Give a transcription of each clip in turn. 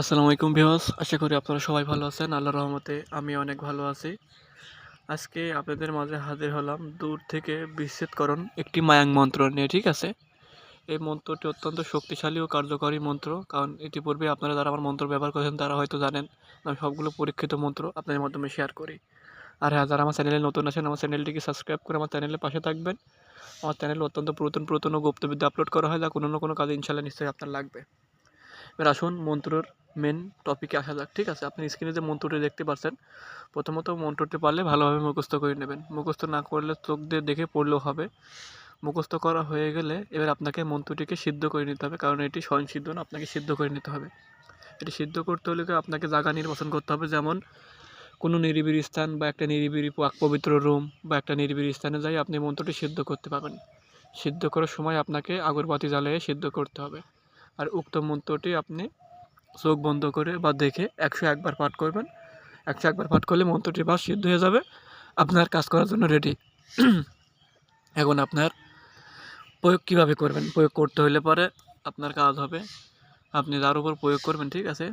আসসালামু আলাইকুম ভিউয়ার্স, আশা করি আপনারা সবাই ভালো আছেন, আল্লাহর রহমতে আমি অনেক ভালো আছি। আজকে আপনাদের মাঝে হাজির হলাম দূর থেকে বিচ্ছেদকরণ একটি মায়াং মন্ত্র নিয়ে, ঠিক আছে? এই মন্ত্রটি অত্যন্ত শক্তিশালী ও কার্যকরী মন্ত্র, কারণ ইতিপূর্বে আপনারা যারা আমার মন্ত্র ব্যবহার করেছেন, তারা হয়তো জানেন আমি সবগুলো পরীক্ষিত মন্ত্র আপনাদের মাধ্যমে শেয়ার করি। আর হ্যাঁ যারা আমার চ্যানেলে নতুন আছেন, আমার চ্যানেলটিকে সাবস্ক্রাইব করে আমার চ্যানেলের পাশে থাকবেন। আমার চ্যানেলে অত্যন্ত পুরাতন পুরাতন ও গুপ্তবিদ্যা আপলোড করা হয়, যা কোনো না কোনো কাজে ইনশাল্লাহ নিশ্চয়ই আপনার লাগবে। এবার আসুন মন্ত্রর মেন টপিকে আসা যাক, ঠিক আছে? আপনি স্ক্রিনে যে মন্ত্রটি দেখতে পাচ্ছেন, প্রথমত মন্ত্রটি পারলে ভালোভাবে মুখস্থ করে নেবেন। মুখস্থ না করলে চোখ দিয়ে দেখে পড়লেও হবে। মুখস্থ করা হয়ে গেলে এবার আপনাকে মন্ত্রটিকে সিদ্ধ করে নিতে হবে, কারণ এটি স্বয়ং সিদ্ধ না, আপনাকে সিদ্ধ করে নিতে হবে। এটি সিদ্ধ করতে হলে আপনাকে জায়গা নির্বাচন করতে হবে? যেমন, কোনো নিরিবিলি স্থান বা একটা নিরিবিলি পাক পবিত্র রুম বা একটা নিরিবিলি স্থানে যাই আপনি মন্ত্রটি সিদ্ধ করতে পারবেন। সিদ্ধ করার সময় আপনাকে আগরবাতি জ্বালিয়ে সিদ্ধ করতে হবে। আর উক্ত মন্ত্রটি আপনি চোখ বন্ধ করে বা দেখে একশো একবার পাঠ করবেন। একশো একবার পাঠ করলে মন্ত্রটি বা সিদ্ধ হয়ে যাবে। আপনার কাজ করার জন্য রেডি এখন আপনার প্রয়োগ কীভাবে করবেন? প্রয়োগ করতে হলে পরে আপনার কাজ হবে। আপনি যার উপর প্রয়োগ করবেন, ঠিক আছে?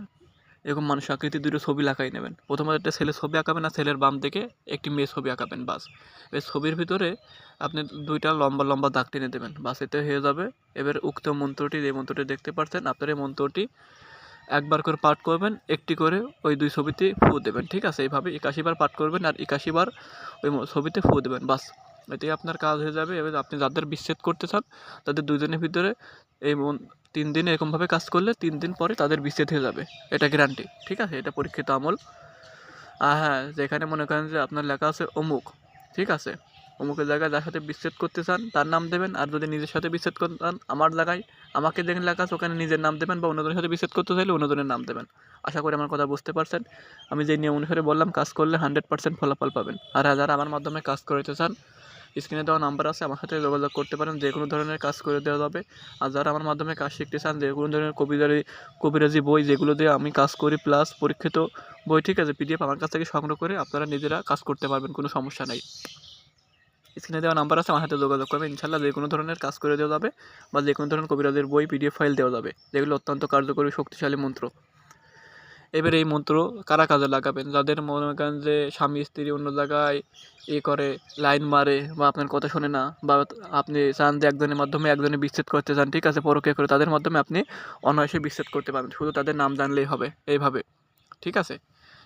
এরকম মানুষ আকৃতি দুটো ছবি আঁকাই নেবেন। প্রথমত একটা ছেলের ছবি আঁকাবেন আর ছেলের বাম দিকে একটি মেয়ে ছবি আঁকাবেন, বাস। এই ছবির ভিতরে আপনি দুইটা লম্বা লম্বা দাগ টেনে দেবেন, বাস, এতে হয়ে যাবে। এবার উক্ত মন্ত্রটি যে মন্ত্রটি দেখতে পাচ্ছেন আপনার এই মন্ত্রটি একবার করে পাঠ করবেন, একটি করে ওই দুই ছবিতে ফু দেবেন, ঠিক আছে? এইভাবে একাশি বার পাঠ করবেন আর একাশি বার ওই ছবিতে ফু দেবেন, বাস। এতেই আপনার কাজ হয়ে যাবে। এবার আপনি যাদের বিচ্ছেদ করতে চান, তাদের দুজনের ভিতরে এই তিন দিন এরকমভাবে কাজ করলে তিন দিন পরে তাদের বিচ্ছেদ হয়ে যাবে। এটা গ্যারান্টি ঠিক আছে? এটা পরীক্ষিত আমল। আর হ্যাঁ যেখানে মনে করেন যে আপনার লেখা আছে অমুক, ঠিক আছে? অমুকের জায়গায় যার সাথে বিচ্ছেদ করতে চান তার নাম দেবেন। আর যদি নিজের সাথে বিচ্ছেদ করতে চান আমার জায়গায় আমাকে যেখানে লেখা আছে ওখানে নিজের নাম দেবেন বা অন্যজনের সাথে বিচ্ছেদ করতে চাইলে অন্যজনের নাম দেবেন। আশা করি আমার কথা বুঝতে পারছেন। আমি যে নিয়ম অনুসারে বললাম কাজ করলে হান্ড্রেড পার্সেন্ট ফলাফল পাবেন। আর হ্যাঁ, যারা আমার মাধ্যমে কাজ করতে চান স্ক্রিনে দেওয়া নাম্বার আছে আমার সাথে যোগাযোগ করতে পারেন। যে কোনো ধরনের কাজ করে দেওয়া যাবে। আর যারা আমার মাধ্যমে কাজ শিখতে চান যে কোনো ধরনের কবিতারি কবিরাজি বই যেগুলো দিয়ে আমি কাজ করি প্লাস পরীক্ষিত বই ঠিক আছে পিডিএফ আমার কাছ থেকে সংগ্রহ করে আপনারা নিজেরা কাজ করতে পারবেন কোনো সমস্যা নেই। স্ক্রিনে দেওয়া নাম্বার আছে, আমার সাথে যোগাযোগ করবেন। ইনশাল্লাহ যে কোনো ধরনের কাজ করে দেওয়া যাবে বা যে কোনো ধরনের কবিরাজের বই পিডিএফ ফাইল দেওয়া যাবে। যেগুলো অত্যন্ত কার্যকরী, শক্তিশালী মন্ত্র। এবার এই মন্ত্র কারা কাজে লাগাবেন? যাদের মনে করেন যে স্বামী, স্ত্রী অন্য জায়গায় এ করে, লাইন মারে বা আপনার কথা শোনে না বা আপনি চান যে একজনের মাধ্যমে একজনে বিচ্ছেদ করতে চান, ঠিক আছে পরকে করে তাদের মাধ্যমে আপনি অনায়াসে বিচ্ছেদ করতে পারেন। শুধু তাদের নাম জানলেই হবে, এইভাবে। ঠিক আছে?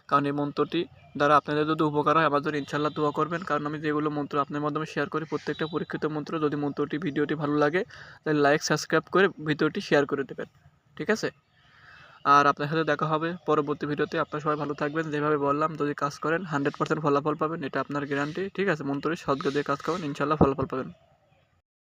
কারণ এই মন্ত্রটি দ্বারা আপনাদের যদি উপকার হয়, আমার জন্য ইনশাল্লাহ দোয়া করবেন। কারণ আমি যেগুলো মন্ত্র আপনার মাধ্যমে শেয়ার করি, প্রত্যেকটা পরীক্ষিত মন্ত্র, যদি মন্ত্রটি, ভিডিওটি ভালো লাগে, তাহলে লাইক সাবস্ক্রাইব করে ভিডিওটি শেয়ার করে দেবেন। ঠিক আছে? আর আপনার সাথে দেখা হবে পরবর্তী ভিডিওতে। আপনার সবাই ভালো থাকবেন। যেভাবে বললাম, যদি কাজ করেন হান্ড্রেড পার্সেন্ট ফলাফল পাবেন। এটা আপনার গ্যারান্টি ঠিক আছে? মন্ত্রী সদ্গ দিয়ে কাজ করুন ইনশাল্লাহ ফলাফল পাবেন।